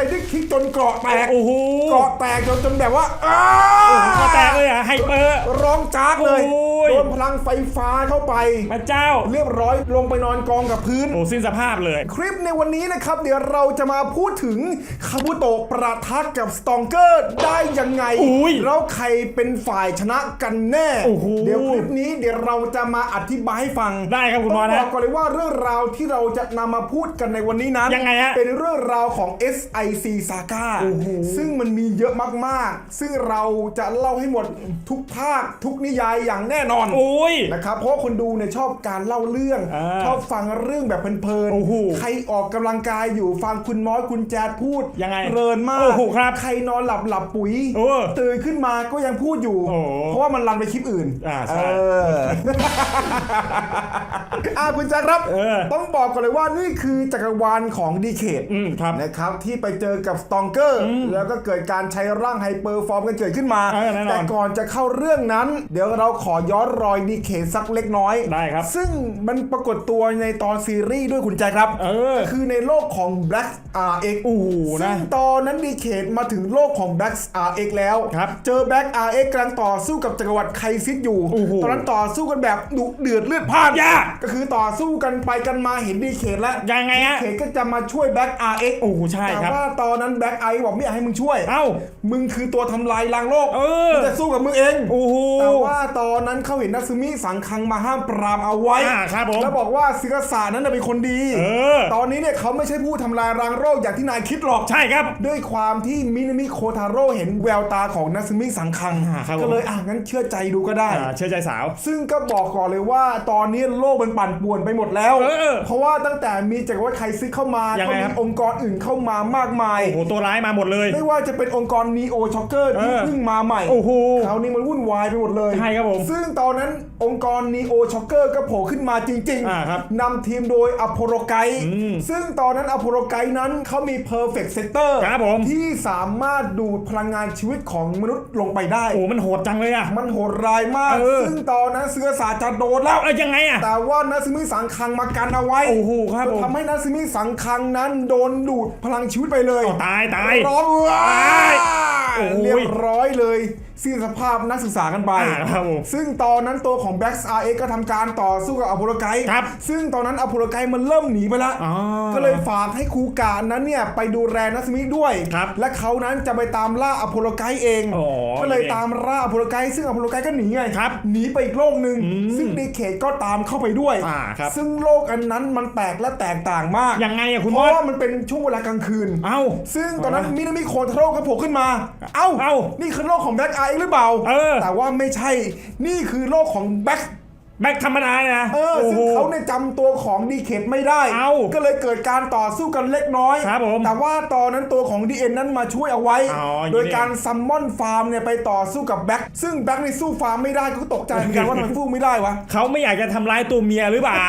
อะไรที่ คิกจนเกราะแตกโอ้โหเกราะแตกจนจนแบบว่าอ้าโอ้โหก็แตกเลยอะไฮเปอร์ ร้องจากเลยโอ้ยโดนพลังไฟฟ้าเข้าไปพระเจ้าเรียบร้อยลงไปนอนกองกับพื้นโอ้สิ้นสภาพเลย คลิปในวันนี้นะครับ เดี๋ยวเราจะมาพูดถึงคาบุโตะประทักกับสตองเกอร์ได้ยังไงอุ้ยแล้วใครเป็นฝ่ายชนะกันแน่โอ้โหเดี๋ยวคลิปนี้เดี๋ยวเราจะมาอธิบายให้ฟังได้ครับคุณหมอต้งบนะอกก่อนเลยว่าเรื่องราวที่เราจะนำมาพูดกันในวันนี้นั้นยังไงฮะเป็นเรื่องราวของ SIC Saga โอ้โหซึ่งมันมีเยอะมากๆ ซึ่งเราจะเล่าให้หมดทุกภาคทุกนิยายอย่างแน่นอนโอ้ยนะครับเพราะว่าคนดูเนี่ยชอบการเล่าเรื่องอ่าชอบฟังเรื่องแบบเพลินโอ้โหใครออกกำลังกายอยู่ฟังคุณน้อยคุณแจ๊ดพูดยังไงเพลินมากโอ้โหครับใครนอนหลับหลับปุ๋ยโอ้ตื่นขึ้นมาก็ยังพูดอยู่โอ้โหเพราะว่ามันรันไปคลิปอื่นอ่าใช่เอออ่าคุณแจ๊คครับ เออต้องบอกก่อนเลยว่านี่คือจักรวาลของดีเคทอืมครับนะครับที่ไปเจอกับสตองเกอร์ แล้วก็เกิดการใช้ร่างไฮเปอร์ฟอร์มกันเกิดขึ้นมา เออแน่นอนแต่ก่อนจะเข้าเรื่องนั้น เดี๋ยวเราขอย้อนรอยดีเคทสักเล็กน้อยได้ครับซึ่งมันปรากฏตัวในตอนซีรีส์ด้วยคุณแจ๊คครับเออคือในโลกของ Black RX โอ้โหซึ่นะงตอนนั้นดีเคทมาถึงโลกของ Black RX แล้ว ครับเจอ Black RX กำลังต่อสู้กับจักรวรรดิไคซิสอยู่โอ้โห ตอนนั้นต่อสู้กันแบบดุเดือดเลือดพล่านยาก ก็คือต่อสู้กันไปกันมาเห็นดีเคทแล้วยังไงฮะ เขตก็จะมาช่วยแบ็ก RX โอ้โหใช่แต่ครับว่าตอนนั้นแบ็กไอบอกไม่อยากให้มึงช่วย เอ้า มึงคือตัวทำลายล้างโลก เออกูจะสู้กับมึงเอง โอ้โห แต่ว่าตอนนั้นเขาเห็นนัซึมิสังคังมาห้ามปรามเอาไว้อ่าครับผมแล้วบอกว่าซิกาสานั้นนะเป็นคนดีเออตอนนี้เนี่ยเขาไม่ใช่ผู้ทำลายล้างโลกอย่างที่นายคิดหรอก ใช่ครับ ด้วยความที่มินามิโคทาโร่เห็นแววตาของนัซึมิสังคังอ่าครับผมก็เลยอะงั้นเชื่อใจดูก็ได้อ่าเชื่อใจสาว ซึ่งก็บอกก่อนเลยว่าตอนนี้โลกมันปั่นป่วนไปหมดแล้ว เออเพราะว่าตั้งแต่มีจักรวรรดิไคซิกเข้ามายังก็ไงมีครับ องค์กรอื่นเข้ามามากมาย โอ้โหตัวร้ายมาหมดเลย ไม่ว่าจะเป็นองค์กรนีโอช็อกเกอร์ที่เออ เพิ่งมาใหม่โอ้โห คราวนี้มันวุ่นวายไปหมดเลย ใช่ครับผม ซึ่งตอนนั้น องค์กรนีโอช็อกเกอร์ก็โผล่ขึ้นมาจริงอ่าครับนำทีมโดยอโพโลไกอืมซึ่งตอนนั้นอโพโลไกนั้นเขามี perfect sector ครับผม ที่สามารถดูดพลังงานชีวิตของมนุษย์ลงไปได้ โอ้มันโหดจังเลยอะ มันโหดร้ายมาก เออ ซึ่งตอนนั้นเสือสาจะโดนแล้ว เอ้ยยังไงอะ แต่ว่านัซึมิสังคังมากันเอาไว้โอ้โหครับผม ทำให้นัซึมิสังคังนั้นโดนดูดพลังชีวิตไปเลย เอาตายตาย ร้องว้าตายโอ้โห เรียบร้อยเลย สิ้นสภาพนักศึกษากันไปอ่าครับผม ซึ่งตอนนั้นตัวของ b a c k RX ก็ทำการต่อสู้กับอโพโลไกครับซึ่งตอนนั้นอโพโลไกมันเริ่มหนีไปแล้ว อ๋อก็เลยฝากให้ครูการนั้นเนี่ยไปดูแลนัสมิด้วย ครับและเขานั้นจะไปตามล่าอโพโลไกเอง อ๋อก็เลยนี่เองตามล่าอโพโลไกซึ่งอโพโลไกก็หนีไงครับหนีไปอีกโลกหนึ่งซึ่งดีเคทก็ตามเข้าไปด้วย อ่าครับ ซึ่งโลกอันนั้นมันแตกและแตกต่างมากยังไงอะคุณเพมราะดว่ามันเป็นช่วงเวลากลางคืน เอ้า ซึ่งตอนนั้นมินามิโคทาโร่ก็โผล่ขึ้นมา เอ้า เอ้า นี่คือโลกของแบ็กไอหรือเปล่า เออ แต่ว่าไม่ใช่ นี่คือโลกของแบ็ก แบ็คธรรมดาเนี่ยนะเออโอ้ซึ่โหงเขาเนี่ยจำตัวของดีเคทไม่ได้เอ้าก็เลยเกิดการต่อสู้กันเล็กน้อยครับผมแต่ว่าตอนนั้นตัวของดีเอ็นนั้นมาช่วยเอาไว้อ๋ออย่างนี้โดยการซัมมอนฟาร์มเนี่ยไปต่อสู้กับแบ็กซึ่งแบ็กในสู้ฟาร์มไม่ได้ก็ตกใจเหมือนกันว่าทำไมสู้ไม่ได้วะเขาไม่อยากจะทำร้ายตัวเมียหรือเปล่า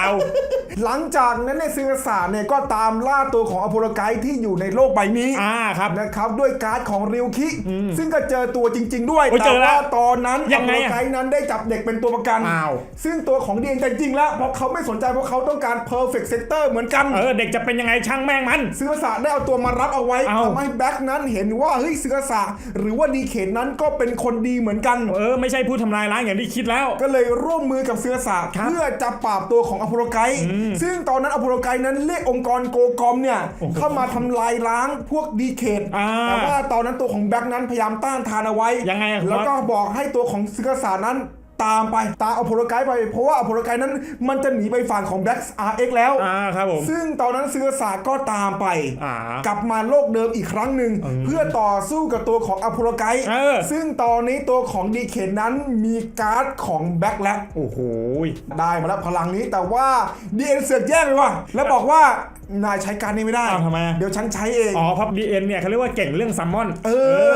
หลังจากนั้นในซิงสารเนี่ยก็ตามล่าตัวของอโพโลไกด์ที่อยู่ในโลกใบนี้อ่าครับนะครับด้วยการ์ดของริวคิ ซึ่งก็เจอตัวจริง ๆ ด้วยโอ้ยเจแต่อแล้วว่าตอนนั้นยังไงออะโพโลไกด์นั้นได้จับเด็กเป็นตัวประกันอ้าวซึ่งตัวของดีเอ็นจริงๆแล้วเพราะเขาไม่สนใจเพราะเขาต้องการ perfect sector เหมือนกัน เออเด็กจะเป็นยังไงช่างแม่งมันซื้อสาได้เอาตัวมารับเอาไว้เอา ทำให้แบ็คนั้นเห็นว่าเฮ้ยซื้อสาหรือว่าดีเขตนั้นก็เป็นคนดีเหมือนกัน เออไม่ใช่ผู้ทำลายล้างอย่างที่คิดแล้ว ก็เลยร่วมมือกับเสือสาครับเพื่อจะปราบตัวของอโพโลไกด์ซึ่งตอนนั้นอโพโลไกด์นั้นเรียกองค์กรโกกอมเนี่ยเข้ามาทำลายล้างพวกดีเคทอ่าแต่ว่าตอนนั้นตัวของแบ็คนั้นพยายามต้านทานเอาไว้ยังไงอะคุณแล้วก็มอสบอกให้ตัวของเสือสานั้น ตามไปตามอโพโลไกด์ไป เพราะว่าอโพโลไกด์นั้นมันจะหนีไปฝั่งของแบ็กอาร์เอ็กแล้ว อ่าครับผม ซึ่งตอนนั้นเสือสาก็ตามไป อ่ากลับมาโลกเดิมอีกครั้งหนึ่ง เพื่อต่อสู้กับตัวของอโพโลไกด์เออ ซึ่งตอนนี้ตัวของดีเคนนั้นมีการ์ดของแบ็คแล้ว โอ้โห ได้มาแล้วพลังนี้แต่ว่าดีเอ็นเสือกแย่งเลยว่ะแล้วบอกว่า นายใช้การนี้ไม่ได้อ้าวทำไม เดี๋ยวฉันใช้เอง อ๋อพับดีเอ็นเนี่ยเขาเรียกว่าเก่งเรื่องซัมมอน เอ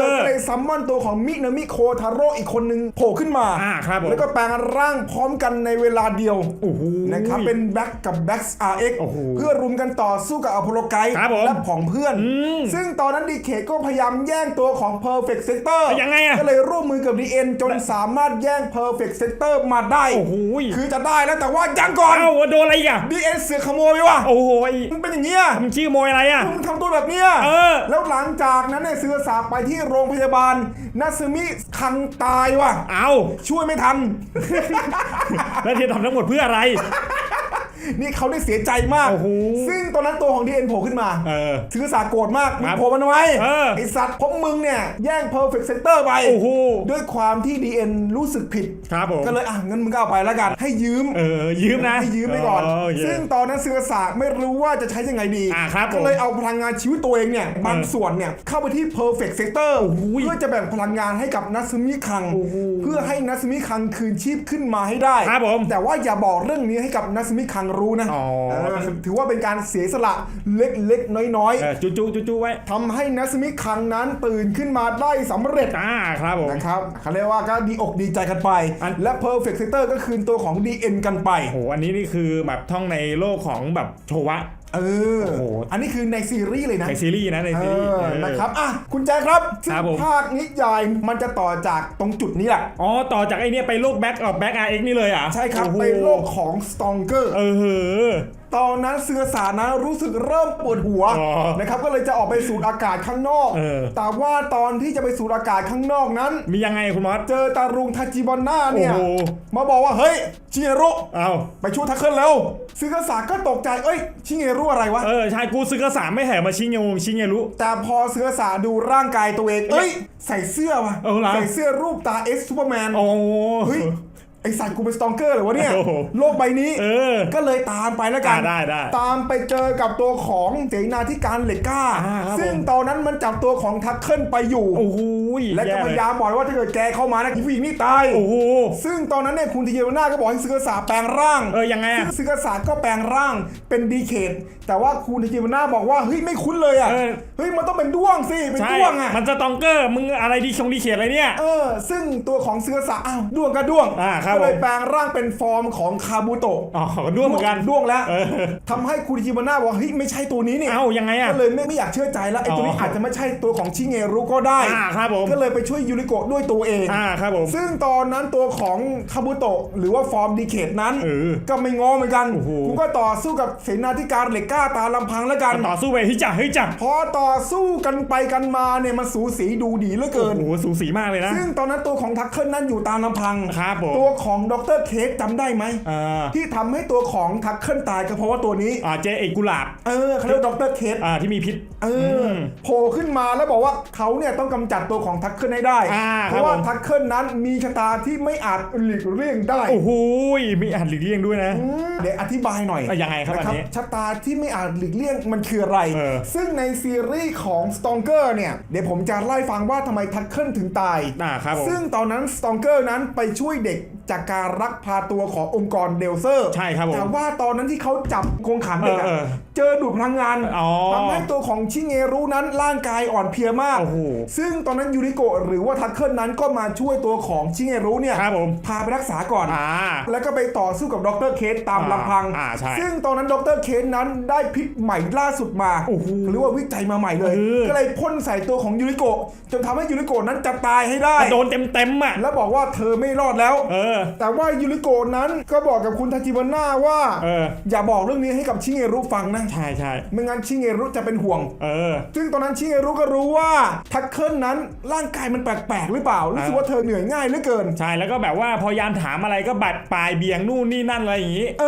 อก็เลยซัมมอนตัวของมินามิโคทาโร่อีกคนนึงโผล่ขึ้นมา อ่าครับผมแล้วก็แปลงร่างพร้อมกันในเวลาเดียวโอ้โหนะครับเป็นแบ็กกับแบ็กอาร์เอ็กโอ้โหเพื่อรุมกันต่อสู้กับอโพโลไกด์ครับผมและผองเพื่อน มซึ่งตอนนั้นดีเคก็พยายามแย่งตัวของ Perfect Sector ยังไงอะก็เลยร่วมมือกับ DN จนสามารถแย่ง Perfect Sector มาได้ โอ้โห คือจะได้แล้วแต่ว่ายังก่อนเอ้าโดนอะไรอีกอะ DN เสือกขโมยไปว่ะโอ้โหแเป็นอย่างเงี้ยมึงขี้โมยอะไรอะมึงทำตัวแบบเนี้ยเออ แล้วหลังจากนั้นเนี่ยซื้อสาไปที่โรงพยาบาลนัซึมิคังตายว่ะ เอาช่วยไม่ทัน แล้วที่ทำทั้งหมดเพื่ออะไร นี่เขาได้เสียใจมาก โอ้โหซึ่งตอนนั้นตัวของดีเอ็นโผล่ขึ้นมาเออซื้อสาโกรธมากมึงครับโผล่มันทำไมเออ ไอสัตว์เพราะมึงเนี่ย แย่ง perfect center ไป โอ้โหด้วยความที่ดีเอ็นรู้สึกผิด ครับผมก็เลยอะงั้นมึงก็เอาไปแล้วกัน ให้ยืม เออยืมนะให้ยืมไปก่อน โเค ซึ่งตอนนั้นเสือสาไม่รู้ว่าจะใช้ยังไงดี อ่าครับผมก็เลยเอาพลังงานชีวิตตัวเองเนี่ย บางส่วนเนี่ย เข้าไปที่ perfect sector โอ้โหเพื่อจะแบ่งพลังงานให้กับนัซึมิคัง โอ้โหเพื่อให้นัซึมิคังคืนชีพขึ้นมาให้ได้ ครับผมแต่ว่าอย่าบอกเรื่องนี้ให้กับนัซึมิคังรู้นะอ๋อเออถือว่าเป็นการเสียสละเล็กๆ น้อยเออจุจุจุจุไว้ๆทำให้นัซึมิคังนั้นตื่นขึ้นมาได้สำเร็จอ่าครับผมนะครับเขาเรียกว่าก็ดีอกดีใจกันไปอันและ perfect sector ก็คืนตัวของ DN กันไปโอ้โหอันนี้นี่คือแบบท่องในโลกของแบบโชวะ เออโอ้โห อันนี้คือในซีรีส์เลยนะในซีรีส์นะในเอซีรีส์อเออ นะครับอะคุณแจ๊คครับซึ่งครับผม ภาคนิยายมันจะต่อจากตรงจุดนี้แหละอ๋อ ต่อจากไอเนี้ยไปโลกแบ็กออกแบ็กอาร์เอ็กนี่เลยเหรอะใช่ครับโอ้โหไปโลกของ Stalker เออเหอ ตอนนั้นเสือสารนะรู้สึกเริ่มปวดหัวอ๋อนะครับก็เลยจะออกไปสูดอากาศข้างนอก เออ แต่ว่าตอนที่จะไปสูดอากาศข้างนอกนั้น มียังไงคุณมอส เจอตารุงทาจิบอนน่าเนี่ยโอ้โห มาบอกว่าเฮ้ยชิเงรุเอาไปช่วยทักเคิลเร็วซึกษาก็ตกใจเอ้ยชิเงรุอะไรวะ เออใช่กูซื้อกระสามไม่แห่มาชิงเงงชิงเงรุแต่พอเสือสาดูร่างกายตัวเอง เอ้ย ใส่เสื้อวะเอาล่ะ ใส่เสื้อรูปตาเอสซูเปอร์แมน โอ้ เฮ้ย ไอสัตว์กูเป็นสตองเกอร์เหรอวะเนี่ย โอ้โหโลกใบนี้เออก็เลยตามไปแล้วกัน อ่าได้ได้ตามไปเจอกับตัวของเสนาธิการเหล็กกล้า อ่าครับซึ่งผม ตอนนั้นมันจับตัวของทักเคิลไปอยู่ โอ้โหและก็แพยายามบอกว่าถ้าเกิดแกเข้ามานะอีผู้หญิงนี่ตาย โอ้โห ซึ่งตอนนั้นเนี่ยคุณทีเยวนาก็บอกให้ซึกษาแปลงร่างเออยังไงอะซึ่งซึกษาก็แปลงร่างเป็นดีเคทแต่ว่าคุณทีเยวนาบอกว่าเฮ้ยไม่คุ้นเลยอะเออ เฮ้ยมันต้องเป็นด้วงสิเป็นใช่ด้วงอะ มันจะตองเกอร์มึงอะไรดีชงดีเขียนอะไรเนี่ย เออ ซึ่งตัวของซึกษาอ้าวด้วงก็ด้วงอ่าครับก็เลยผมแปลงร่างเป็นฟอร์มของคาบูโตะอ๋อด้วงเหมือนกันด้วงแล้วเออทำให้คุณทีเยวนาบอกว่าเฮ้ยไม่ใช่ตัวนี้นี่เอ้ายังไงอะก็เลยไม่ไม่อยากเชื่อใจแล้วไอ้ตัวนี้อ๋อออาจจะไม่ใช่ตัวของชิเงรุก็ได้อ่าครับผมก็เลยไปช่วยยูริโกะด้วยตัวเองอ่าครับผมซึ่งตอนนั้นตัวของคาบุโตะหรือว่าฟอร์มดีเคทนั้นเออก็ไม่ง้อเหมือนกันโอ้โหกูก็ต่อสู้กับเสนาธิการเหล็กกล้าตาลำพังแล้วกันต่อสู้ไปเฮ้ยจ้ะเฮ้ยจ้ะพอต่อสู้กันไปกันมาเนี่ยมันสูสีดูดีเหลือเกิโอ้นโหสูสีมากเลยนะซึ่งตอนนั้นตัวของทักเคิลนั้นอยู่ตามลำพังครับผมตัวของดรเคสจำได้ไหม อ่าที่ทำให้ตัวของทักเคิลตายก็เพราะว่าตัวนี้ อ่าเจเอกกุหลาบเออเขาเรียกว่าดรเคสอ่าที่มีพิษ เอออโผล่ขึ้นมาแล้วบอกว่าเขาเนี่ยต้องกำจัดตัวของทักเคิลให้ได้ อ่าเพราะว่าครับผม ทักเคิลนั้นมีชะตาที่ไม่อาจหลีกเลี่ยงได้โอ้โหมีอ่านหลีกเลี่ยงด้วยนะ อืมเดี๋ยวอธิบายหน่อยอะยังไงครับนะอันนี้ชะตาที่ไม่อาจหลีกเลี่ยงมันคืออะไร เออ ซึ่งในซีรีส์ของ Stalker เนี่ยเดี๋ยวผมจะไล่ฟังว่าทำไมทักเคิลถึงตาย อ่าครับผม ซึ่งตอนนั้น Stalker นั้นไปช่วยเด็ก จากการรักพาตัวขององค์กรเดลเซอร์ ใช่ครับผมแต่ว่าตอนนั้นที่เขาจับกงขังเด็กอะเออเออเจอดูดพลังงานอ๋อทำให้ตัวของชิเงรุนั้นร่างกายอ่อนเพลียมากโอ้โหซึ่งตอนนั้นยูริโกะหรือว่าทักเคิลนั้นก็มาช่วยตัวของชิเงรุเนี่ยครับผมพาไปรักษาก่อนอ่าแล้วก็ไปต่อสู้กับดรเคสตามอ่าลำพังอ่าใช่ซึ่งตอนนั้นดรเคสนั้นได้พิษใหม่ล่าสุดมาโอ้โหหรือว่าวิจัยมาใหม่เลยเออก็เลยพ่นใส่ตัวของยูริโกะจนทำให้ยูริโกะนั้นจะตายให้ได้โดนเต็มเต็มๆอะแล้วบอกว่าเธอไม่รอดแล้วเออแต่ว่ายูริโกะนั้นก็บอกกับคุณทาจิบาน่าว่า เออ อย่าบอกเรื่องนี้ให้กับชิเงรุฟังนะ ใช่ใช่ไม่งั้นชิเงรุจะเป็นห่วง เออ ซึ่งตอนนั้นชิเงรุก็รู้ว่าทักเคิลนั้นร่างกายมันแปลกๆหรือเปล่า รู้สึกว่าเธอเหนื่อยง่ายเหลือเกิน ใช่แล้วก็แบบว่าพอยามถามอะไรก็บัดปลายเบียงนู่นนี่นั่นอะไรอย่างงี้ เอ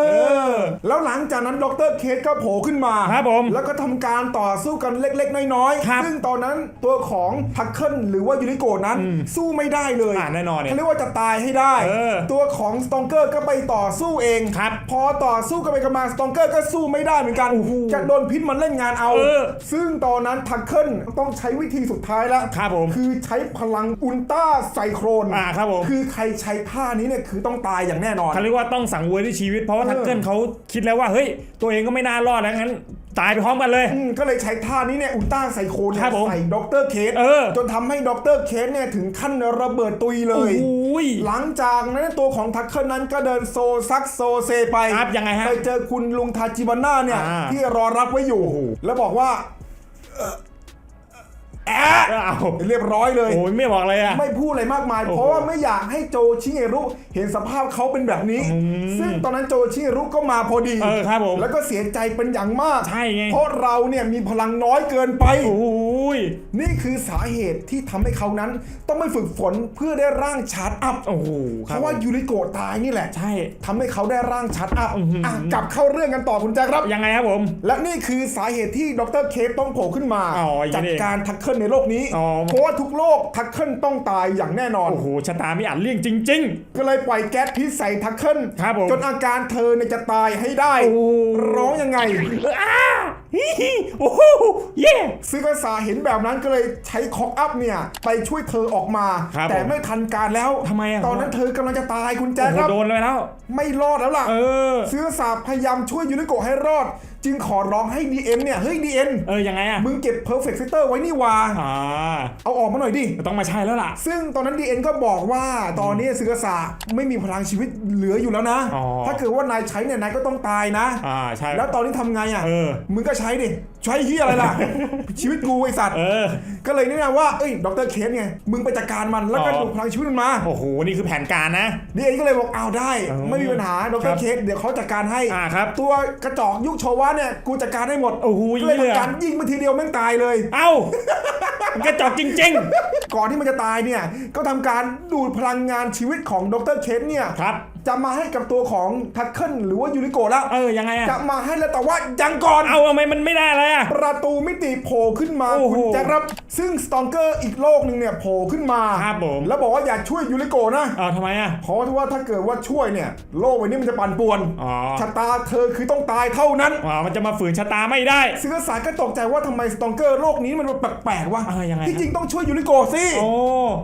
อ แล้วหลังจากนั้นดรเคสก็โผล่ขึ้นมา ครับผม แล้วก็ทำการต่อสู้กันเล็กๆ น้อยครับๆซึ่งตอนนั้นตัวของทักเคิลหรือว่ายูริโกะนั้นสู้ไม่ได้เลยอ่าแน่นอนเนี่ยเขาเรียกว่าจะตายให้ได้ เออตัวของสตองเกอร์ก็ไปต่อสู้เองครับพอต่อสู้กันไปกันมาสตองเกอร์ก็สู้ไม่ได้เหมือนกันจะโดนพิษมันเล่นงานเอาเออซึ่งตอนนั้นทักเคิลต้องใช้วิธีสุดท้ายแล้วครับผมคือใช้พลังอุลตร้าไซโครนอ่าครับผมคือใครใช้ท่านี้เนี่ยคือต้องตายอย่างแน่นอนเขาเรียกว่าต้องสังเวยด้วยชีวิตเพราะว่าเออทักเกิลเขาคิดแล้วว่าเฮ้ยตัวเองก็ไม่น่ารอดแล้วงั้น ตายไปพร้อมกันเลย อืมก็เลยใช้ท่านี้เนี่ยอุลตร้าไซโคเนี่ยครับผมใส่ด็อกเตอร์เคสเออ จนทำให้ด็อกเตอร์เคสเนี่ยถึงขั้นระเบิดตุยเลยโอ้ยหลังจากนั้นตัวของทักเคิลนั้นก็เดินโซซักโซเซไปครับยังไงฮะไปเจอคุณลุงทาจิบาน่าเนี่ย อ่าที่รอรับไว้อยู่ แล้วบอกว่าเอ่อ แอะเอาเรียบร้อยเลย โอ้ยไม่บอกเลยอะ ไม่พูดอะไรมากมายโอ้โหเพราะว่าไม่อยากให้โจชิเงรุเห็นสภาพเขาเป็นแบบนี้อืมซึ่งตอนนั้นโจชิเงรุก็มาพอดี เออครับผม แล้วก็เสียใจเป็นอย่างมาก ใช่ไง เพราะเราเนี่ยมีพลังน้อยเกินไป โอ้ย นี่คือสาเหตุที่ทำให้เขานั้น ต้องไม่ฝึกฝนเพื่อได้ร่างชาร์จอัพ โอ้โหคเพรับราะว่ายูริโกะตายนี่แหละ ใช่ทำให้เขาได้ร่างชาร์จอัพอื้อหืออะกลับเข้าเรื่องกันต่อคุณแจ๊คครับ ยังไงครับผม และนี่คือสาเหตุที่ดรเคปต้องโผล่ขึ้นมาอ๋ออย่างนี้จัดการทักเคิลในโลกนี้ อ๋อ เพราะว่าทุกโลกทักเคิลต้องตายอย่างแน่นอน โอ้โหชะตาไม่อ่านเลี่ยงจริง ก็เลยปล่อยแก๊สพิษใส่ทักเคิลครับผม จนอาการเธอเนี่ยจะตายให้ได้โอ้ร้องยังไงๆอ้าฮิฮิโอ้โหเย่ ซึกาสาเห็นแบบนั้นก็เลยใช้คอกอัพเนี่ย ไปช่วยเธอออกมา ครับแต่ผมไม่ทันการแล้วทำไมอะ ตอนนั้นเธอกำลังจะตายคุณโอ้แจ๊คโหครับ โดนเลยแล้ว ไม่รอดแล้วล่ะ เออซึกาสาพยายามช่วยยูริโกะให้รอด จึงขอร้องให้ DM เนี่ย เฮ้ย DM เออยังไงอะมึงเก็บ Perfect Fighter ไว้นี่หว่าอ่าเอาออกมาหน่อยดิ ต้องมาใช่แล้วล่ะ ซึ่งตอนนั้น DN ก็บอกว่าตอนนี้ซึกาสาไม่มีพลังชีวิตเหลืออยู่แล้วนะ อ๋อ ถ้าเกิดว่านายใช้เนี่ยนายก็ต้องตายนะ อ่าใช่แล้วตอนนี้ทำไงอะเออ มึงก็ใช้ดิใช้เฮียอะไรล่ะ ชีวิตกูไอสัตว์ เออ ก็เลยแนะนำว่าเอ้ยดรเคสไง มึงไปจัดการมันแล้วก็อ๋อดูดพลังชีวิตมันมา โอ้โห นี่คือแผนการนะดีเอ็นก็เลยบอกเอาได้อ๋อไม่มีปัญหาดครัรบเคสเดี๋ยวเขาจัดการให้ อ่าครับ ตัวกระจอกยุคโชวะเนี่ย กูจัดการให้หมด โอ้โหก็เลยอย่างนี้เลยเหรอทำการยิงมาทีเดียวแม่งตายเลย เอ้ามันกระจอกจริงก่อนที่มันจะตายเนี่ย ก็ทำการดูดพลังงานชีวิตของดรเคสเนี่ยๆครับ จะมาให้กับตัวของทักเคิลหรือว่ายูริโกะแล้ว เออยังไงอะจะมาให้แล้วแต่ว่ายังก่อน เอาทำไมมันไม่ได้เลยอะประตูมิติโผล่ขึ้นมาโอ้โหคุณแจ็คครับ ซึ่งสตองเกอร์อีกโลกหนึ่งเนี่ยโผล่ขึ้นมาครับผม แล้วบอกว่าอย่าช่วยยูริโกะนะ เอาทำไมอะเพราะว่าถ้าเกิดว่าช่วยเนี่ยโลกใบนี้มันจะปั่นป่วนอ๋อ ชะตาเธอคือต้องตายเท่านั้นอ๋อมันจะมาฝืนชะตาไม่ได้ ซึ่งสารก็ตกใจว่าทำไมสตองเกอร์โลกนี้มันแปลกๆวะอะไรยังไงที่จริงต้องช่วยยูริโกะสิ โอ้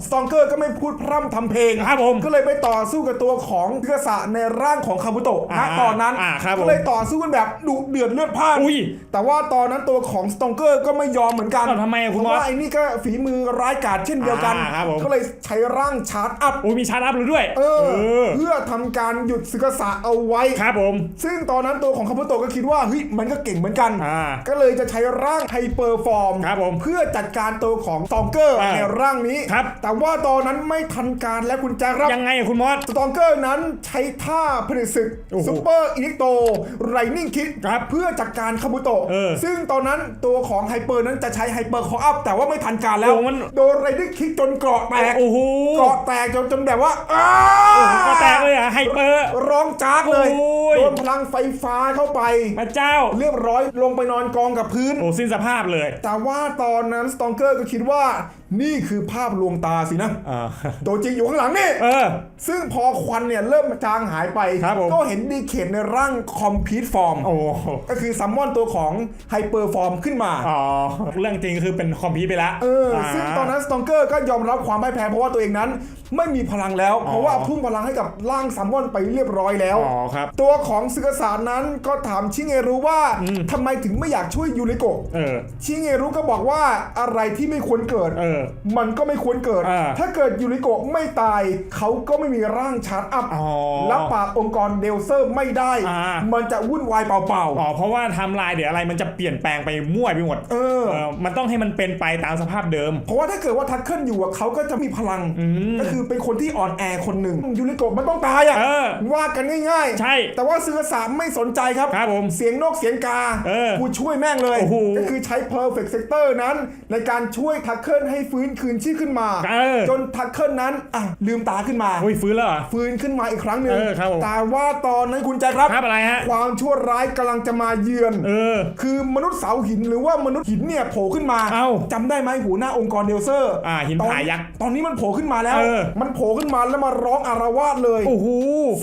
สตองเกอร์ก็ไม่พูดพร่ำทำเพลง ครับผม ก็เลยไปต่อสู้กับตัวของเทือสะในร่างของคาบุโตะอ่าณตอนนั้นอ่าครับผมก็เลยต่อสู้กันแบบดุเดือดเลือดพล่านอุ้ยแต่ว่าตอนนั้นตัวของสตองเกอร์ก็ไม่ยอมเหมือนกันอ้าวทำไมอะคุณเพราะมอสว่าไอ้นี่ก็ฝีมือร้ายกาจเช่นเดียวกัน อ่าครับผม ก็เลยใช้ร่างชาร์จอัพ โอ้ยมีชาร์จอัพเลยด้วยเออ อเพื่อทำการหยุดซึกษะเอาไว้ ครับผม ซึ่งตอนนั้นตัวของคาบุโตะก็คิดว่าเฮ้ยมันก็เก่งเหมือนกัน อ่าก็เลยจะใช้ร่างไฮเปอร์ฟอร์ม ครับผมเพื่อจัดการตัวของสตองเกอร์อ่าในร่างนี้ ครับ แต่ว่าตอนนั้นไม่ทันการและคุณแจ็คครับยังไงอะคุณมอส สตองเกอร์นั้นใช้ท่าผลิตศึกโอ้โหซูเปอร์อิเล็กโตไรนิ่งคิดครับเพื่อจัดการคาบุโตะเออซึ่งตอนนั้นตัวของไฮเปอร์นั้นจะใช้ไฮเปอร์คออัพแต่ว่าไม่ทันการแล้วโอ้มันโดนไรนิ่งคิกจนเกราะแตกโอ้โหเกราะแตกจนจนแบบว่าอ้าก็แตกเลยอะไฮเปอร์ร้องจากเลยโอ้ยโดนพลังไฟฟ้าเข้าไปพระเจ้าเรียบร้อยลงไปนอนกองกับพื้นโอ้สิ้นสภาพเลย แต่ว่าตอนนั้นสตองเกอร์ก็คิดว่านี่คือภาพลวงตาสินะอ่าตัวจริงอยู่ข้างหลังนี่เออซึ่งพอควันเนี่ยเริ่มจางหายไป ครับผม ก็เห็นดีเขตในร่างคอมพิวฟอร์ม โอ้ก็คือซัมมอนตัวของไฮเปอร์ฟอร์มขึ้นมา อ๋อเรื่องจริงคือเป็นคอมพิวไปแล้วเออ ซึ่งตอนนั้นสตองเกอร์ก็ยอมรับความพ่ายแพ้เพราะว่าตัวเองนั้น ไม่มีพลังแล้ว เพราะว่าทุ่มพลังให้กับร่างซัมมอนไปเรียบร้อยแล้ว อ๋อครับ ตัวของซึกษานั้นก็ถามชิเงรุว่าทำไมถึงไม่อยากช่วยยูริโกะเออ ชิเงรุก็บอกว่าอะไรที่ไม่ควรเกิด เออ มันก็ไม่ควรเกิด อ่า ถ้าเกิดยูริโกะไม่ตายเขาก็ไม่มีร่างชาร์จอัพ อ๋อรับปากองค์กรเดลเซอร์ไม่ได้อ่ามันจะวุ่นวายเปล่าอ๋อเพราะว่าไทำลายเดี๋ยวอะไรมันจะเปลี่ยนแปลงไปมั่วไปหมดๆเออเออ มันต้องให้มันเป็นไปตามสภาพเดิม เพราะว่าถ้าเกิดว่าทักเคิลอยู่อะเขาก็จะมีพลังมก็คือเป็นคนที่อ่อนแอคนหนึ่งยูริโกะมันต้องตายอะเออว่ากันง่ายๆ ใช่ แต่ว่าซื้อสามไม่สนใจครับครับผมเสียงนกเสียงกาเออกูช่วยแม่งเลยโอ้โหก็คือใช้ perfect sector นั้น ในการช่วยทักเคิลให้ฟื้นคืนชีพขึ้นมาเออจนทักเคิลนั้นอะลืมตาขึ้นมาอุ้ยฟื้นแล้วเหรอฟื้นขึ้นมาอีกครั้งหนึ่งเออครับผม แต่ว่าตอนนั้นคุณแจ็คครับ ครับอะไรฮะ ความชั่วร้ายกำลังจะมาเยือน เออ คือมนุษย์เสาหินหรือว่ามนุษย์หินเนี่ยโผล่ขึ้นมาเอ้าจำได้ไหมหัวหน้าองค์กรเดลเซอร์อ่าหินตอนผายักษ์ตอนนี้มันโผล่ขึ้นมาแล้ว เออ มันโผล่ขึ้นมาแล้วมาร้องอารวาสเลย โอ้โห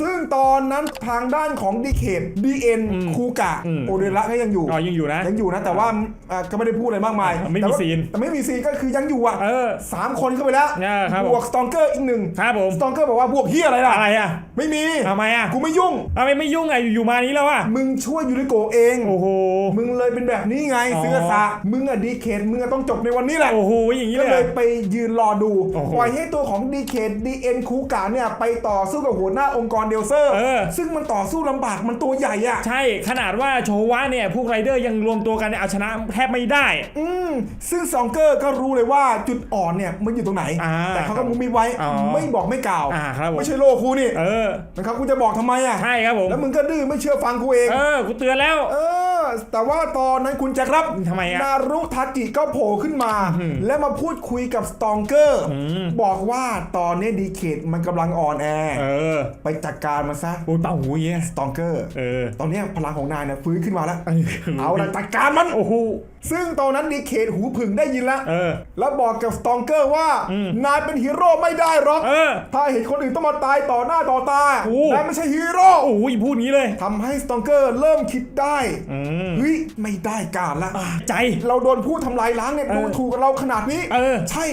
ซึ่งตอนนั้นทางด้านของดีเคดดีเอ็นคูกะ อืม โอเดระก็ยังอยู่ อ๋อยังอยู่นะ ยังอยู่นะ แต่ว่าอะก็ไม่ได้พูดอะไรมากมายอะไม่มีแต่ว่าซีน แต่ไม่มีซีนก็คือยังอยู่อะเออ สามคนเข้าไปแล้วเนี่ยครับผม บวกสตองเกอร์อีกหนึ่งครับผม สตองเกอร์บอกว่าบวกเฮียอะไรล่ะ อะไรอะ ไม่ไม่มีทำไมอะกูไม่ยุ่งทำไมไม่ยุ่งอะอยู่ๆมานี้แล้วอะมึงช่วยยูริโกะเองโอ้โหมึงเลยเป็นแบบนี้ไงอ๋อเสือสะมึงอะดีเคทมึงอะต้องจบในวันนี้แหละโอ้โหอย่างนี้ก็เลยเลเหรยอไปยืนรอดูโอ้โหปล่อยให้ตัวของดีเคทดีเอ็นคูกาเนี่ยไปต่อสู้กับหัวหน้าองค์กรเดลเซอร์เออซึ่งมันต่อสู้ลำบากมันตัวใหญ่อะใช่ขนาดว่าโชวะเนี่ยพวกไรเดอร์ยังรวมตัวกันเนี่ยเอาชนะแทบไม่ได้ อืมซึ่งซองเกอร์ก็รู้เลยว่าจุดอ่อนเนี่ยมันอยู่ตรงไหนอ่าแต่เขาก็มุมมิดไว้อ๋อไม่บอกไม่กล่าวอ่าครับผมไม่ใช่โลกกูนี่เออนะครับกูจะบอกทำไมอะใช่ครับผม แล้วมึงก็ดื้อไม่เชื่อฟังกูเอง เออกูเตือนแล้ว เออ แต่ว่าตอนนั้นคุณแจ็คครับทำไมอะนารุทากิก็โผล่ขึ้นมา และมาพูดคุยกับสตองเกอร์บอกว่าตอนนี้ดีเคทมันกำลังอ่อนแอเออไปจัดการมันซะโอ้ยเป่าหูอย่างเงี้ยสตองเกอร์เออตอนนี้พลังของนายเนี่ยฟื้นขึ้นมาแล้วเออเอาละจัดการมันโอ้โห ซึ่งตอนนั้นดีเคทหูผึ่งได้ยินแล้ว เออ แล้วบอกกับสตองเกอร์ว่า นายเป็นฮีโร่ไม่ได้หรอก เออ ถ้าเห็นคนอื่นต้องมาตายต่อหน้าต่อตาโอ้ นายไม่ใช่ฮีโร่โอ้ยพูดงี้เลย ทำให้สตองเกอร์เริ่มคิดได้อืมเฮ้ยไม่ได้การละอ่าใจ เราโดนผู้ทำลายล้างเนี่ยเออดูถูกกับเราขนาดนี้ เออ ใช่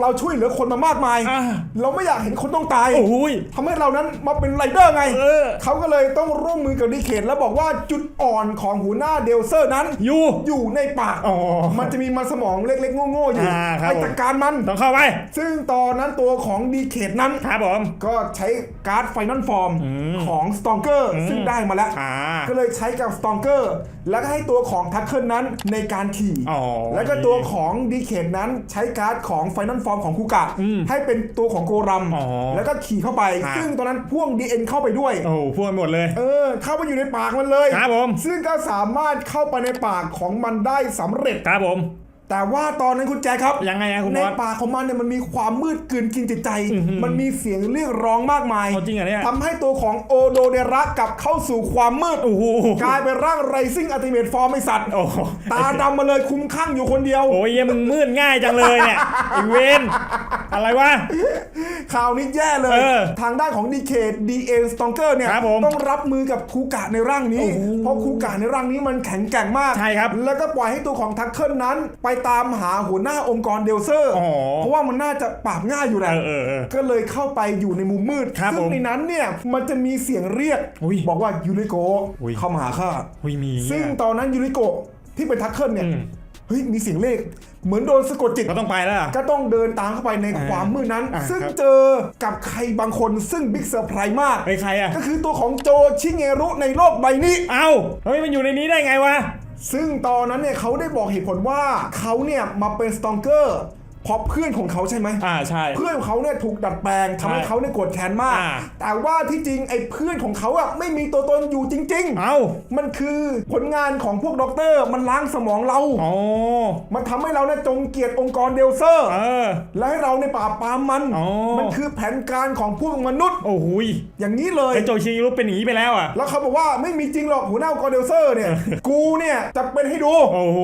เราช่วยเหลือคนมามากมาย อ่า เราไม่อยากเห็นคนต้องตายโอ้ย ทำให้เรานั้นมาเป็นไรเดอร์ไงเออ เขาก็เลยต้องร่วมมือกับดีเคทแล้วบอกว่าจุดอ่อนของหัวหน้าเดลเซอร์นั้น อยู่ อยู่ในปาก อ๋อมันจะมีมันสมองเล็กๆ โง่ๆอยู่อ่าครับ ไปจัดการมัน ต้องเข้าไป ซึ่งตอนนั้นตัวของดีเคทนั้น ครับผม ก็ใช้การ์ดไฟนอลฟอร์มของสตองเกอร์ซึ่งได้มาแล้ว อ่า ก็เลยใช้กับสตองเกอร์แล้วก็ให้ตัวของทัคเคิลนั้นในการขี่ อ๋อ แล้วก็ตัวของดีเคทนั้นใช้การ์ดของไฟนอลฟอร์มของคูกะให้เป็นตัวของโกรัม อ๋อแล้วก็ขี่เข้าไปอ่าซึ่งตอนนั้นพ่วง DN เข้าไปด้วย โอ้โหพูดหมดเลย เออ เข้าไปอยู่ในปากมันเลย ครับผม ซึ่งก็สามารถเข้าไปในปากของมันได้สำเร็จ ครับผม แต่ว่าตอนนั้นคุณแจคครับยังไงอะคุณในบอสปากของมันเนี่ยมันมีความมืดกลืนกินจิตใจ อื้อหือมันมีเสียงเรียกร้องมากมายเอาจริงเหรอเนี่ย ทำให้ตัวของโอโดเดระกลับเข้าสู่ความมืดโอ้โหกลายเป็นร่างไรซิ่งอัติเมตฟอร์มไอสัตว์โอ้โหตาดำมาเลยคุ้มข้างอยู่คนเดียว โอ้ยเหี้ยมึงมืดง่ายจังเลยเนี่ยไอเวน อะไรวะ ข่าวนี้แย่เลย เออทางด้านของดีเคดีเอสตองเกอร์เนี่ยครับผมต้องรับมือกับคูกะในร่างนี้โอ้โหเพราะคูกะในร่างนี้มันแข็งแกร่งมากใช่ครับแล้วก็ปล่อยให้ตัวของทักเคิลนั้น ไปตามหาหัวหน้าองค์กรเดลเซอร์ อ๋อเพราะว่ามันน่าจะปราบง่ายอยู่แหละเออเออเออก็เลยเข้าไปอยู่ในมุมมืดครับซึ่งผมในนั้นเนี่ยมันจะมีเสียงเรียกอุ้ยบอกว่ายูริโกะอุ้ยเข้ามาหาข้า หุยมี ซึ่งตอนนั้นยูริโกะที่เป็นทักเคิลเนี่ย อืม เฮ้ยมีเสียงเลข เหมือนโดนสะกดจิต ก็ต้องไปแล้วอะก็ต้องเดินตามเข้าไปในความมืดนั้น อ่าซึ่งครับ เจอกับใครบางคนซึ่งบิ๊กเซอร์ไพรส์มากเฮ้ยใครอะก็คือตัวของโจชิเงรุในโลกใบนี้ เอ้าเฮ้ยมันอยู่ในนี้ได้ไงวะ ซึ่งตอนนั้นเนี่ยเขาได้บอกเหตุผลว่าเขาเนี่ยมาเป็นสตองเกอร์ เพราะเพื่อนของเขาใช่ไหมอ่าใช่ เพื่อนของเขาเนี่ยถูกดัดแปลงทำให้ใช่เขาเนี่ยโกรธแค้นมาก อ่า แต่ว่าที่จริงไอ้เพื่อนของเขาอะไม่มีตัวตนอยู่จริงเอ้าๆมันคือผลงานของพวกด็อกเตอร์มันล้างสมองเรา อ๋อมันทำให้เราเนี่ยจงเกลียดองค์กรเดลเซอร์ เออ และให้เราในยปราบปรามมัน อ๋อ มันคือแผนการของพวกมนุษย์ โอ้โหยอย่างนี้เลย ไอโจชิรุเป็นอย่างนี้ไปแล้วอะ แล้วเขาบอกว่าไม่มีจริงหรอกหัวหน้าองค์กรเดลเซอร์เนี่ย กูเนี่ยจะเป็นให้ดู โอ้โห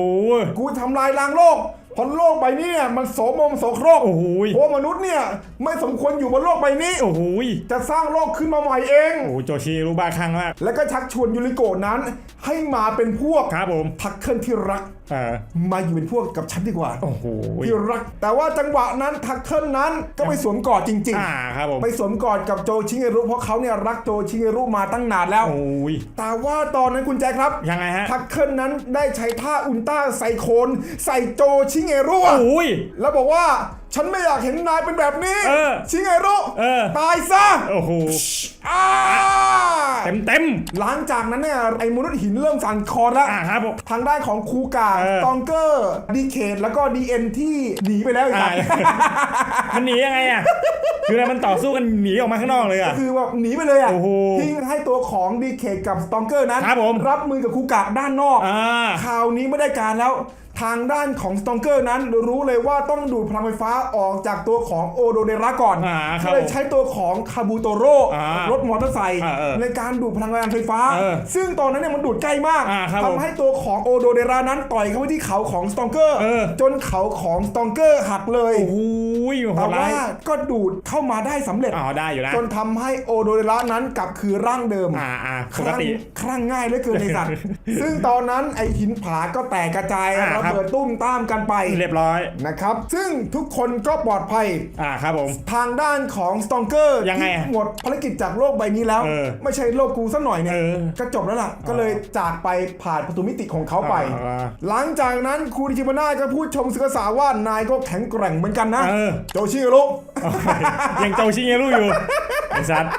กูทำลายล้างโลก เพราะโลกใบนี้เนี่ยมันโสมมโสโครกโอ้โหยเพราะมนุษย์เนี่ยไม่สมควรอยู่บนโลกใบนี้ โอ้โหยจะสร้างโลกขึ้นมาใหม่เอง โอ้โหโจชิรุบ้าคลั่งมาก แล้วก็ชักชวนยูริโกะนั้น ให้มาเป็นพวกครับผมทักเคิลที่รักเออ มาอยู่เป็นพวกกับฉันดีกว่าโอ้โหยที่รัก แต่ว่าจังหวะนั้นทักเคิลนั้นก็ไปสวมกอดจริงอ่าครับผมๆไปสวมกอดกับโจชิเงรุเพราะเขาเนี่ยรักโจชิเงรุมาตั้งนานแล้วโอ้ยแต่ว่าตอนนั้นคุณแจ็คครับยังไงฮะทักเคิลนั้นได้ใช้ท่าอุลตร้าไซโคน ใส่โจชิเงรุอะโอ้ยแล้วบอกว่า ฉันไม่อยากเห็นนายเป็นแบบนี้ เออชิเงรุเออ ตายซะโอ้โหอ้าเต็มเต็มหลังจากนั้นเนี่ยไอ้มนุษย์หินเริ่มสั่นคลอนแล้วอ่าครับผม ทางด้านของคูกาเออ ตองเกอร์ดีเคทแล้วก็ดีเอ็นที่หนีไปแล้วอีกอ่าครับมันหนียังไงอะคืออะไรมันต่อสู้กันหนีออกมาข้างนอกเลยอะ คือแบบหนีไปเลยอะโอ้โหทิ้งให้ตัวของดีเคทกับสตองเกอร์นั้น ครับผม รับมือกับคูกะด้านนอก อ่า คราวนี้ไม่ได้การแล้ว ทางด้านของสตองเกอร์นั้นรู้เลยว่าต้องดูดพลังไฟฟ้าออกจากตัวของโอโดเดระก่อนอ่าครับก็เลยใช้ตัวของคาบูโตโร่อ่ารถมอเตอร์ไซค์อ่าเออในการดูดพลังงานไฟฟ้า เออซึ่งตอนนั้นเนี่ยมันดูดใกล้มากอ่าครับผมทำให้ตัวของโอโดเดระนั้นต่อยเข้าไปที่เขาของสตองเกอร์ เออ จนเขาของสตองเกอร์หักเลยโอ้โหยโหแต่ดร้าว่ายก็ดูดเข้ามาได้สำเร็จ อ๋อได้อยู่นะจนทำให้โอโดเดระนั้นกลับคือร่างเดิม อ่าอ่าคปกลั่งติคลั่งง่ายเหลือเกินในสัตว์ ซึ่งตอนนั้นไอหินผาก็แตกกระจายอ่าระระเบิดตุ้มตามกันไปเรียบร้อยนะครับ ซึ่งทุกคนก็ปลอดภัยอ่าครับผมทางด้านของสตองเกอร์ยังไงอะที่หมดภารกิจจากโลกใบนี้แล้วเออไม่ใช่โลกกูสักหน่อยเนี่ยเออก็จบแล้วล่ะ ก็เลยจากไปผ่านประตูมิติของเขาไปอ่าหลังจากนั้นครูดิจิมาน่าก็พูดชมสึกษาว่านายก็แข็งแกร่งเหมือนกันนะเออโจชิโรุยังโจชิเงรุอยู่ไอ้สัตว์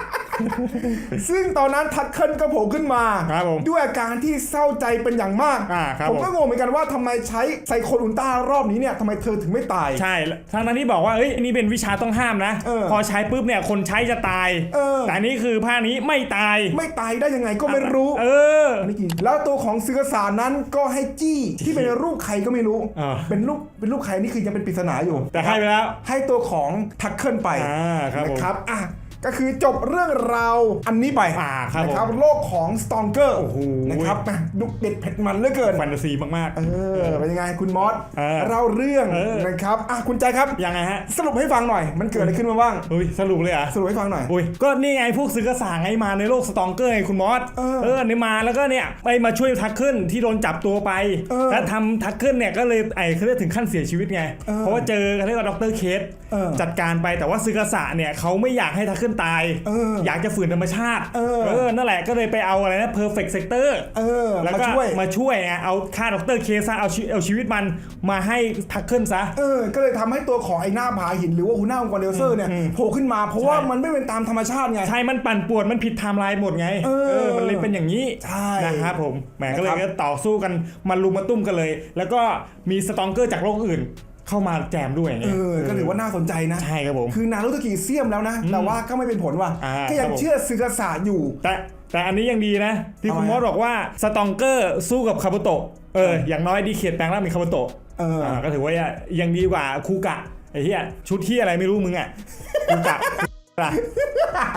ซึ่งตอนนั้นทักเคิลก็โผล่ขึ้นมาครับผมด้วยอาการที่เศร้าใจเป็นอย่างมากอ่าครับผมผมก็งงเหมือนกันว่าทำไมใช้ไซโคนอุลตร้ารอบนี้เนี่ยทำไมเธอถึงไม่ตาย ใช่ทั้งนั้นที่บอกว่าเอ้ยอันนี้เป็นวิชาต้องห้ามนะ เออพอใช้ปุ๊บเนี่ยคนใช้จะตาย เออ แต่อันนี้คือภาคนี้ไม่ตาย ไม่ตายได้ยังไงก็ไม่รู้ เออนี่กินแล้วตัวของซึกษานั้นก็ให้จี้ที่เป็นรูปใครก็ไม่รู้ อ่า เป็นรูปเป็นรูปใครนี่คือยังเป็นปริศนาอยู่แต่ให้ไปแล้ว ให้ตัวของทักเคิลไปอ่าครับผม นะครับอะ ก็คือจบเรื่องราวอันนี้ไปอ่าครับนะครับโลกของสตองเกอร์โอ้โห นะครับอะดุเด็ดเผ็ดมันเหลือเกินแฟนตาซีมาก เออเป็นยังไงคุณมอสเออเล่าเรื่องเออ นะครับอะคุณใจครับ ๆ ยังไงฮะสรุปให้ฟังหน่อย มันเกิดอะไรขึ้นมาบ้าง อุ้ยสรุปเลยเหรอะ สรุปให้ฟังหน่อย อุ้ย ก็นี่ไงพวกซื้อกระสางไงมาในโลกสตองเกอร์ไงคุณมอส เออเออเนี่ยมาแล้วก็เนี่ยไปมาช่วยทักขึ้นที่โดนจับตัวไป เออแล้วทำทักขึ้นเนี่ยก็เลยไอ้เขาเรียกถึงขั้นเสียชีวิตไง เออเพราะว่าเจอเขาเรียกว่าดรเคสเออ จัดการไปแต่ว่าซื้อกระสาเนี่ยเขาไม่อยากให้ทักขึ้นตายเอออยากจะฝืนธรรมชาติเออนั่นแหละก็เลยไปเอาอะไรนะ perfect sector เออแล้วมาก็ช่วยมาช่วยไงเอาฆ่าดรเคสซะเอาชีเอาชีวิตมันมาให้ทักขึ้นซะเออก็เลยทำให้ตัวของไอ้หน้าผาหินหรือว่าหัวหน้าองค์กรเดลเซอร์เนี่ยอืมโผล่ขึ้นมาเพราะว่าใช่มันไม่เป็นตามธรรมชาติไงใช่มันปั่นป่วนมันผิดไทม์ไลน์หมดไงเออมันเลยเป็นอย่างนี้ใช่นะครับผมแหมก็เลยนะครับก็ต่อสู้กันมารุมมาตุ้มกันเลย แล้วก็มีสตองเกอร์จากโลกอื่น เข้ามาแจมด้วยไงเออก็ถือว่าน่าสนใจนะใช่ครับผมคือนารุโตกิเซียมแล้วนะแต่ว่าก็ไม่เป็นผลว่ะอ่าก็ยัครังบผมเชื่อซึกษาอยู่แต่แต่อันนี้ยังดีนะ ที่คุณทำไมมอสบอกว่าสตองเกอร์สู้กับคาบุโตะเอออย่างน้อยดีเขียดแปลงร่างเป็นคาบุโตะเอออ่าก็ถือว่ายังดีกว่าคูกะไอ้เหี้ยชุดที่อะไรไม่รู้มึงอะคูกะ ล่ะ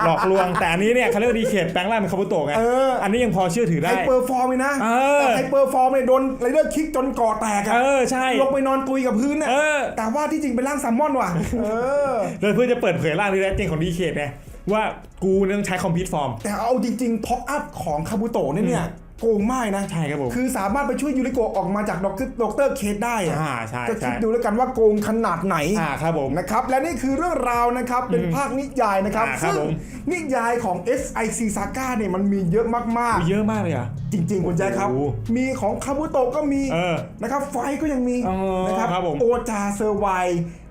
หลอกลวงแต่อันนี้เนี่ยเขาเรียกว่าดีเขียดแปลงร่างเป็นคาบุโตะไงเอออันนี้ยังพอเชื่อถือไฮได้เปอร์ฟอร์มเลยนะเออแต่ไฮเปอร์ฟอร์มเนี่ยโดนไรเดอร์คิกจนก่อแตกอะเออใช่ลงไปนอนตุยกับพื้นน่ะเออแต่ว่าที่จริงเป็นร่างแซลมอนว่ะเออเลยเพื่อจะเปิดเผยร่างที่แท้จริงของดีเคทไงว่ากูเนี่ยต้องใช้คอมพิวต์ฟอร์ม แต่เอาจริงๆท็อปอัพของคาบุโตะเนี่ยเนี่ย โกงมากนะใช่ครับผมคือสามารถไปช่วยยูริโกะออกมาจากด็อกเตอร์ด็อกเตอร์เคสได้อะอ่าใช่ก็ใช่คิดดูแล้วกันว่าโกงขนาดไหนอ่าครับผมนะครับและนี่คือเรื่องราวนะครับเป็นภาคนิยายนะครับอ่าครับซึ่งผมนิยายของ SIC Saga เนี่ยมันมีเยอะมากเยอะมากเลยอะๆจริงๆคุณแจ๊คครับโอ้โหมีของคาบุโตะก็มีเออนะครับไฟก็ยังมีอ๋อนะครับครับผมโอจาเซอร์ไว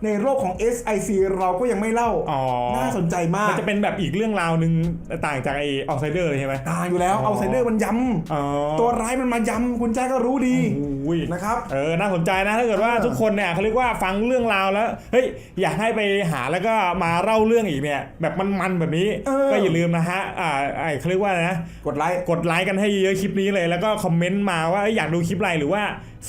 ในโลกของ SIC เราก็ยังไม่เล่า อ๋อน่าสนใจมาก มันจะเป็นแบบอีกเรื่องราวหนึ่งต่างจากไอ้ออ s ไซเดอร์เลยใช่ไหมตายอยู่แล้วอ๋อเอาไซเดอร์มันย้อ๋อำตัวร้ายมันมาย้ำคุณแจ๊คก็รู้ดีอุ้ย นะครับ เออ น่าสนใจนะ ถ้าเกิดว่าเออทุกคนเนี่ยเขาเรียกว่าฟังเรื่องราวแล้ว เฮ้ย อยากให้ไปหาแล้วก็มาเล่าเรื่องอีกเนี่ย แบบมันๆแบบนี้ก็อย่าลืมนะฮะ อ่าไอ้เขาเรียกว่าอะไรนะ กดไลค์ กดไลค์กันให้เยอะๆคลิปนี้เลย แล้วก็คอมเมนต์มาว่าเอ้ยอยากดูคลิปอะไรหรือว่า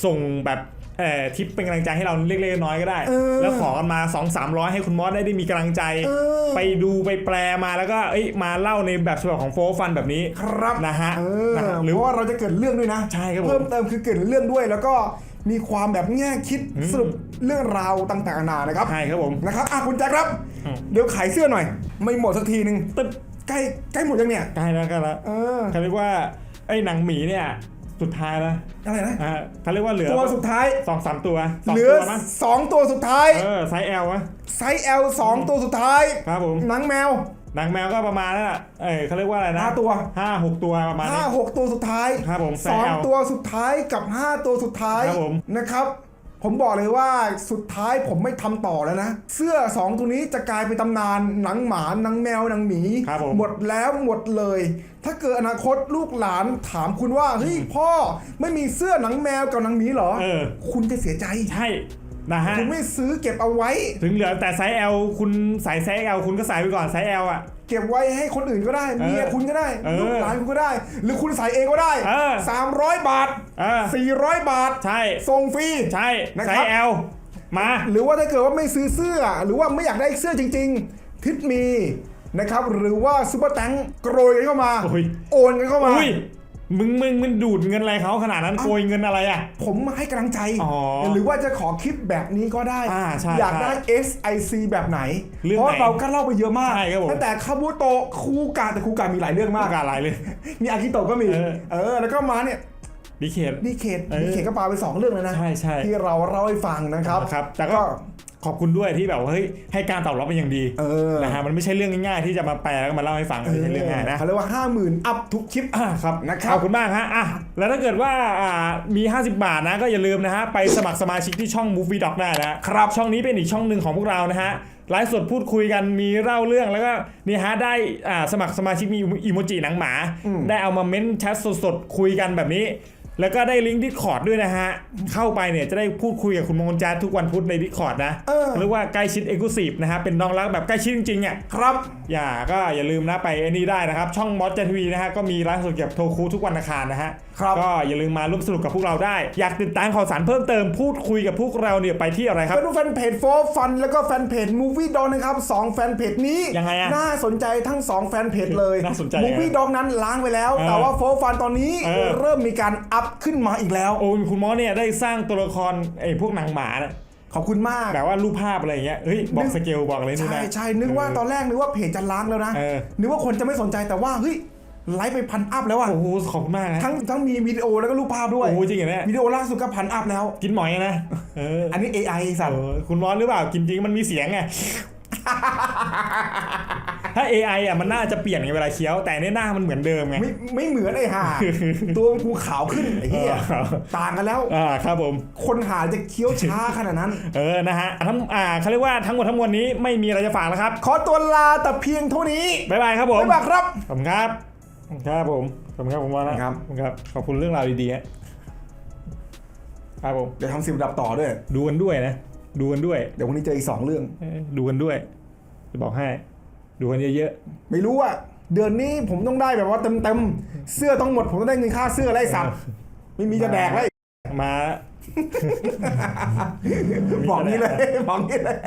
ส่งแบบ เอ่อทิปเป็นกำลังใจให้เราเล็กๆน้อยๆก็ได้ เออแล้วขอกันมา 2 3 0 0 ให้คุณมอสได้ได้มีกำลังใจ เออ ไปดูไปแปลมาแล้วก็เอ้ยมาเล่าในแบบฉบับของโฟฟันแบบนี้ครับนะฮะเออนะหเพรือราะว่า เราจะเกิดเรื่องด้วยนะใช่ครับผมเพิ่มเติมคือเกิดเรื่องด้วย แล้วก็มีความแบบแง่คิดสรุปเรื่องราวต่างๆนานานะครับใช่ครับผมนะครับอะคุณแจ็คครับ อืม เดี๋ยวขายเสื้อหน่อย ไม่หมดสักทีหนึ่งตึ๊ดใกล้ใกล้หมดยังเนี่ย ใกล้แล้วใกล้แล้วเออ เขาเรียกว่าไอ้หนังหมีเนี่ย สุดท้ายนะอะไรนะอ่าเขาเรียกว่าเหลือตัวสุดท้ายสองสามตัวสองเหลือตัวมั้งสองตัวสุดท้ายเออไซส์ L วะไซส์ L สองตัวสุดท้ายครับผมหนังแมวหนังแมวก็ประมาณนั้นแหละเออเขาเรียกว่าอะไรนะห้าตัวห้าหกตัวประมาณห้านี้ หกตัวสุดท้ายครับผมสองไซส์ L ตัวสุดท้ายกับห้าตัวสุดท้ายครับผม นะครับ ผมบอกเลยว่าสุดท้ายผมไม่ทำต่อแล้วนะ เสื้อสองตัวนี้จะกลายเป็นตำนานหนังหมาหนังแมวหนังหมีครับผมหมดแล้วหมดเลย ถ้าเกิดอนาคตลูกหลานถามคุณว่าเฮ้ยพ่อไม่มีเสื้อหนังแมวกับหนังหมีเหรอเออคุณจะเสียใจใช่นะฮะคุณไม่ซื้อเก็บเอาไว้ ถึงเหลือแต่ไซส์ L คุณใส่ไซส์ L คุณก็ใส่ไปก่อนไซส์ L อะ เก็บไว้ให้คนอื่นก็ได้เออเมียคุณก็ได้เออลูกหลานคุณก็ได้ หรือคุณใส่เองก็ได้เออ300บาทเออ400บาทใช่ส่งฟรีใช่นะไซครับส์ L มาหรือว่าถ้าเกิดว่าไม่ซื้อเสื้อ หรือว่าไม่อยากได้เสื้อจริง ๆ ทิศมีนะครับหรือว่าซูเปอร์แตงโกรยกันเข้ามา โอ้ยโอนกันเข้ามาอุ้ย มึงมึงมึงดูดเงินอะไรเขาขนาดนั้นโกยเงินอะไรอะ ผมมาให้กำลังใจอ๋อหรือว่าจะขอคลิปแบบนี้ก็ได้อ่าใช่อยากใช่ได้ SIC แบบไหนเรื่องเพราะไหนเราก็เล่าไปเยอะมากใช่ครับผมตั้งแต่คาบุโตะคูกาแต่คูกามีหลายเรื่องมากการอะไรเลยมีอากิโตะก็มีเออเออ แล้วก็มาเนี่ยดีเคทดีเคทเออดีเคทก็ปาไปสองเรื่องเลยนะ ใช่ใช่ที่เราเล่าให้ฟังนะครับนะครับแต่ก็ ขอบคุณด้วยที่แบบว่าเฮ้ยให้การตอบรับเป็นอย่างดีเออ นะฮะมันไม่ใช่เรื่องง่ายๆที่จะมาแปลแล้วก็มาเล่าให้ฟังไม่ใช่เรื่องง่ายนะ เขาเรียกว่าห้าหมื่นอัพทุกคลิป อ่าครับนะครับขอบคุณมากฮะอะแล้วถ้าเกิดว่าอ่ามี 50 บาทนะก็อย่าลืมนะฮะไปสมัครสมาชิกที่ช่อง Movie Doc ได้นะฮะครับ ช่องนี้เป็นอีกช่องหนึ่งของพวกเรานะฮะไลฟ์สดพูดคุยกันมีเล่าเรื่องแล้วก็นี่ฮะได้อ่าสมัครสมาชิกมีอีโมจิหนังหมา ได้เอามาเม้นแชทสดๆคุยกันแบบนี้ แล้วก็ได้ลิงก์ดิสคอร์ดด้วยนะฮะ เข้าไปเนี่ยจะได้พูดคุยกับคุณมงคลแจ๊ดทุกวันพุธในดิสคอร์ดนะเออเรียกว่าใกล้ชิดเอ็กซ์คลูซีฟนะฮะเป็นน้องรักแบบใกล้ชิดจริงๆอะครับ อย่าก็อย่าลืมนะไปไอ้นี่ได้นะครับ ช่องมอสจันทีวีนะฮะก็มีไลฟ์สดเกี่ยวกับโทคูทุกวันอังคารนะฮะครับก็อย่าลืมมาร่วมสนุกกับพวกเราได้ อยากติดตามข่าวสารเพิ่มเติมพูดคุยกับพวกเราเนี่ยไปที่อะไรครับเป็นแฟนเพจโฟฟันแล้วก็แฟนเพจมูฟี่ดองนะครับสองแฟนเพจนี้ยังไงอะน่าสนใจทั้งสองแฟนเพจเลยน่าสนใจมูฟี่ดองนั้นล้างไปแล้วเออแต่ว่าโฟฟันตอนนี้เออเริ่มมีการอัพขึ้นมาอีกแล้วโอ้ยคุณมอสเนี่ยได้สร้างตัวละครไอ้พวกหนังหมานะ ขอบคุณมาก แบบว่ารูปภาพอะไรอย่างเงี้ยเฮ้ยบอกสเกลบอกอะไรนู่นใช่นะใช่นึกว่าตอนแรกนึกว่าเพจจะล้างแล้วนะเออนึกว่าคนจะไม่สนใจแต่ว่าเฮ้ยไลฟ์ไปพันอัพแล้วอะโอ้โหขอบคุณมากนะทั้งทั้งมีวิดีโอแล้วก็รูปภาพด้วยโอ้โหจริงเหรอเนี่ยวิดีโอล่าสุดก็พันอัพแล้ว กินหมอยนะเอออันนี้ AI สัตว์เออคุณมอสหรือเปล่ากินจริงมันมีเสียงไง ถ้า AI อะมันน่าจะเปลี่ยนไงเวลาเคี้ยว แต่ในหน้ามันเหมือนเดิมไง ไม่ไม่เหมือนไอ้ห่า ตัวกูขาวขึ้นไอ้เหี้ยเออต่างกันแล้วอ่าครับผม คนหาจะเคี้ยวช้าขนาดนั้น เออนะฮะทั้งอ่าเขาเรียกว่าทั้งหมดทั้งมวลนี้ไม่มีอะไรจะฝากแล้วครับ ขอตัวลาแต่เพียงเท่านี้บ๊ายบายครับผมบ๊ายบายครับขอบคุณครับขอบคุณครับผมขอบคุณครับผมว่านะครับขอบคุณครับขอบคุณเรื่องราวดีๆฮะครับผมเดี๋ยวทำสิบดับต่อด้วย ดูกันด้วยนะ ดูกันด้วย เดี๋ยววันนี้เจออีกสองเรื่องเออดูกันด้วยจะบอกให้ ดูกันเยอะไม่รู้อะเดือนนี้ผมต้องได้แบบว่าเต็มเต็มๆเสื้อต้องหมดผมต้องได้เงินค่าเสื้อไล่สัตว์ไม่มีจะแดกเลยๆมา บอกนี้เลย บอกนี้เลย